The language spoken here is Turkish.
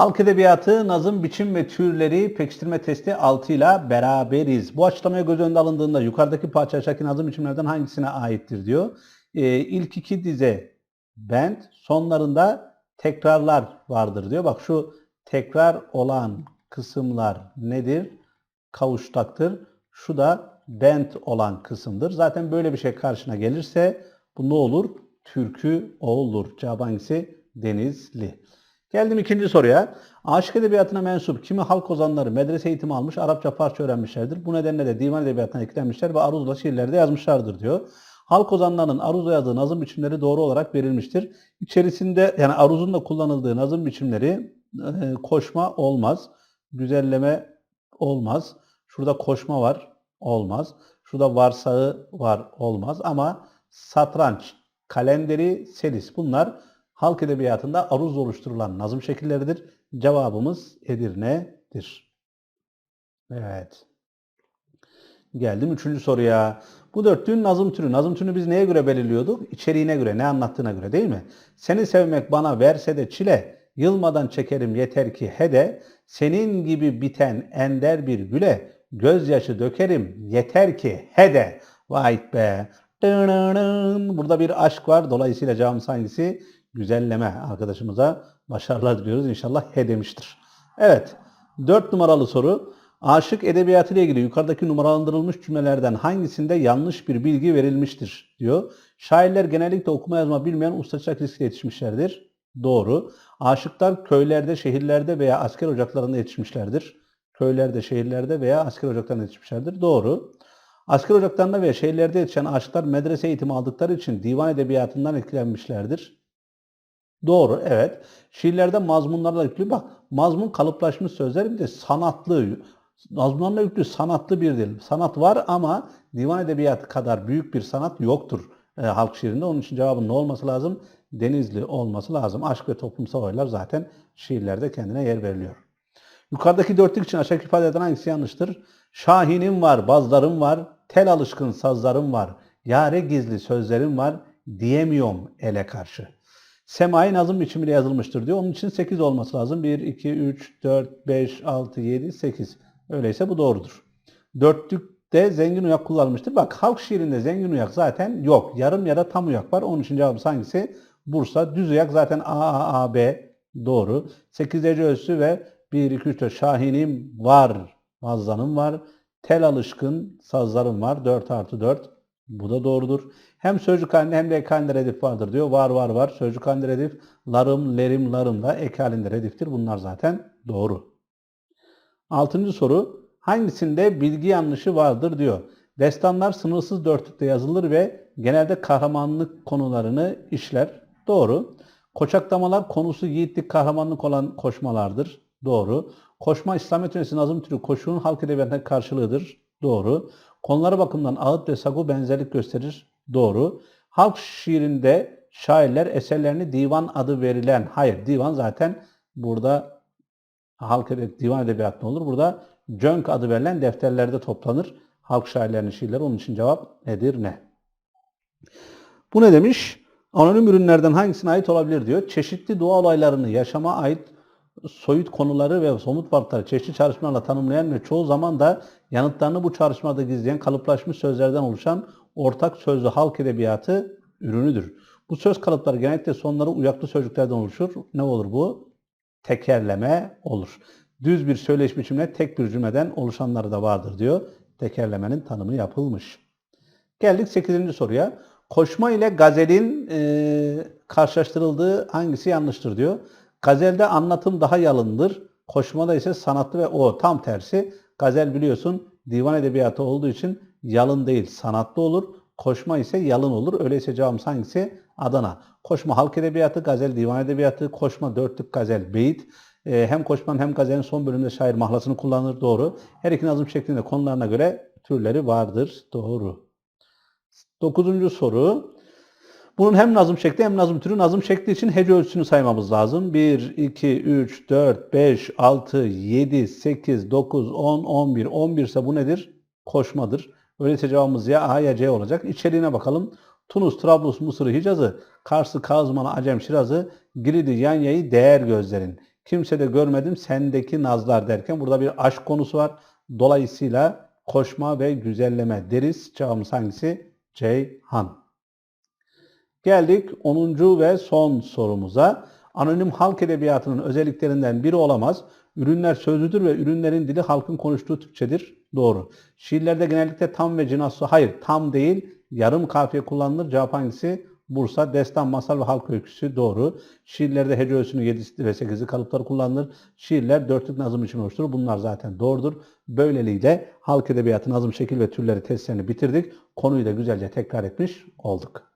Halk Edebiyatı, nazım, biçim ve türleri pekiştirme testi 6 ile beraberiz. Bu açıklamaya göz önünde alındığında yukarıdaki parça aşağıdaki nazım biçimlerden hangisine aittir diyor. Ee, ilk iki dize bent, sonlarında tekrarlar vardır diyor. Bak şu tekrar olan kısımlar nedir? Kavuştaktır. Şu da bent olan kısımdır. Zaten böyle bir şey karşına gelirse bu ne olur? Türkü olur. Cevap hangisi? Denizli. Geldim ikinci soruya. Aşık edebiyatına mensup kimi halk ozanları medrese eğitimi almış, Arapça parça öğrenmişlerdir. Bu nedenle de divan edebiyatına eklenmişler ve aruzla şiirlerde yazmışlardır diyor. Halk ozanlarının aruzla yazdığı nazım biçimleri doğru olarak verilmiştir. İçerisinde yani aruzun da kullanıldığı nazım biçimleri e, koşma olmaz, güzelleme olmaz. Şurada koşma var, olmaz. Şurada varsağı var, olmaz. Ama satranç, kalenderi, selis bunlar halk edebiyatında aruz oluşturulan nazım şekilleridir. Cevabımız Edirne'dir. Evet. Geldim üçüncü soruya. Bu dörtlüğün nazım türü. Nazım türünü biz neye göre belirliyorduk? İçeriğine göre, ne anlattığına göre değil mi? Seni sevmek bana verse de çile, yılmadan çekerim yeter ki hede, senin gibi biten ender bir güle, gözyaşı dökerim yeter ki hede. Vay be. Burada bir aşk var. Dolayısıyla cevabımız hangisi? Güzelleme arkadaşımıza başarılar diliyoruz. İnşallah he demiştir. Evet. Dört numaralı soru. Aşık edebiyatı ile ilgili yukarıdaki numaralandırılmış cümlelerden hangisinde yanlış bir bilgi verilmiştir diyor. Şairler genellikle okuma yazma bilmeyen usta çırak riskle yetişmişlerdir. Doğru. Aşıklar köylerde, şehirlerde veya asker ocaklarında yetişmişlerdir. Köylerde, şehirlerde veya asker ocaklarında yetişmişlerdir. Doğru. Asker ocaklarında veya şehirlerde yetişen aşıklar medrese eğitimi aldıkları için divan edebiyatından etkilenmişlerdir. Doğru, evet. Şiirlerde mazmunlarla yüklü, bak mazmun kalıplaşmış sözler bir de sanatlı, mazmunlarla yüklü sanatlı bir dil. Sanat var ama divan edebiyatı kadar büyük bir sanat yoktur e, halk şiirinde. Onun için cevabın ne olması lazım? Denizli olması lazım. Aşk ve toplumsal olaylar zaten şiirlerde kendine yer veriliyor. Yukarıdaki dörtlük için aşağıdaki ifade eden hangisi yanlıştır? Şahinim var, bazlarım var, tel alışkın sazlarım var, yare gizli sözlerim var, diyemiyorum ele karşı. Semai nazım biçimiyle yazılmıştır diyor. Onun için 8 olması lazım. 1, 2, 3, 4, 5, 6, 7, 8. Öyleyse bu doğrudur. Dörtlükte zengin uyak kullanılmıştır. Bak halk şiirinde zengin uyak zaten yok. Yarım ya da tam uyak var. Onun için cevabımız hangisi? Bursa. Düz uyak zaten A, A, A, B. Doğru. 8 derece ölçüsü ve 1, 2, 3, 4 şahinim var. Mazdanım var. Tel alışkın sazlarım var. 4 artı 4. Bu da doğrudur. Hem sözcük halinde hem de ek halinde redif vardır diyor. Var var var. Sözcük halinde redif. Larım, lerim, larım da ek halinde rediftir. Bunlar zaten doğru. Altıncı soru. Hangisinde bilgi yanlışı vardır diyor. Destanlar sınırsız dörtlükte yazılır ve genelde kahramanlık konularını işler. Doğru. Koçaklamalar konusu yiğitlik, kahramanlık olan koşmalardır. Doğru. Koşma İslamiyet öncesi nazım türü koşunun halk edebiyatına karşılığıdır. Doğru. Konuları bakımından ağıt ve sagu benzerlik gösterir. Doğru. Halk şiirinde şairler eserlerini divan adı verilen, hayır divan zaten burada halk divan edebiyatı olur. Burada cönk adı verilen defterlerde toplanır. Halk şairlerinin şiirleri. Onun için cevap nedir ne? Bu ne demiş? Anonim ürünlerden hangisine ait olabilir diyor. Çeşitli doğa olaylarını yaşama ait soyut konuları ve somut varlıkları çeşitli çalışmalarla tanımlayan ve çoğu zaman da yanıtlarını bu çalışmada gizleyen kalıplaşmış sözlerden oluşan ortak sözlü halk edebiyatı ürünüdür. Bu söz kalıpları genellikle sonları uyaklı sözcüklerden oluşur. Ne olur bu? Tekerleme olur. Düz bir söyleyiş biçimle tek bir cümleden oluşanları da vardır diyor. Tekerlemenin tanımı yapılmış. Geldik 8. soruya. Koşma ile gazelin e, karşılaştırıldığı hangisi yanlıştır diyor. Gazelde anlatım daha yalındır. Koşmada ise sanatlı ve o tam tersi. Gazel biliyorsun divan edebiyatı olduğu için yalın değil sanatlı olur. Koşma ise yalın olur. Öyleyse cevabımız hangisi? Adana. Koşma halk edebiyatı, gazel divan edebiyatı, koşma dörtlük gazel beyit. Ee, hem koşmanın hem gazelin son bölümünde şair mahlasını kullanır. Doğru. Her iki nazım şeklinde konularına göre türleri vardır. Doğru. Dokuzuncu soru. Bunun hem nazım şekli hem nazım türü nazım şekli için hece ölçüsünü saymamız lazım. 1, 2, 3, 4, 5, 6, 7, 8, 9, 10, 11. 11 ise bu nedir? Koşmadır. Öyleyse cevabımız ya A ya C olacak. İçeriğine bakalım. Tunus, Trablus, Mısır, Hicaz'ı, Kars'ı, Kazman'ı, Acem, Şiraz'ı, Giridi, Yanya'yı değer gözlerin. Kimse de görmedim sendeki nazlar derken burada bir aşk konusu var. Dolayısıyla koşma ve güzelleme deriz. Cevabımız hangisi? Ceyhan. Geldik 10. ve son sorumuza. Anonim halk edebiyatının özelliklerinden biri olamaz. Ürünler sözlüdür ve ürünlerin dili halkın konuştuğu Türkçedir. Doğru. Şiirlerde genellikle tam ve cinaslı, hayır tam değil, yarım kafiye kullanılır. Cevap hangisi? Bursa, destan, masal ve halk öyküsü doğru. Şiirlerde hece ölçüsünün 7'si ve 8'i kalıpları kullanılır. Şiirler dörtlük nazım için oluşturulur. Bunlar zaten doğrudur. Böylelikle halk edebiyatı nazım şekil ve türleri testlerini bitirdik. Konuyu da güzelce tekrar etmiş olduk.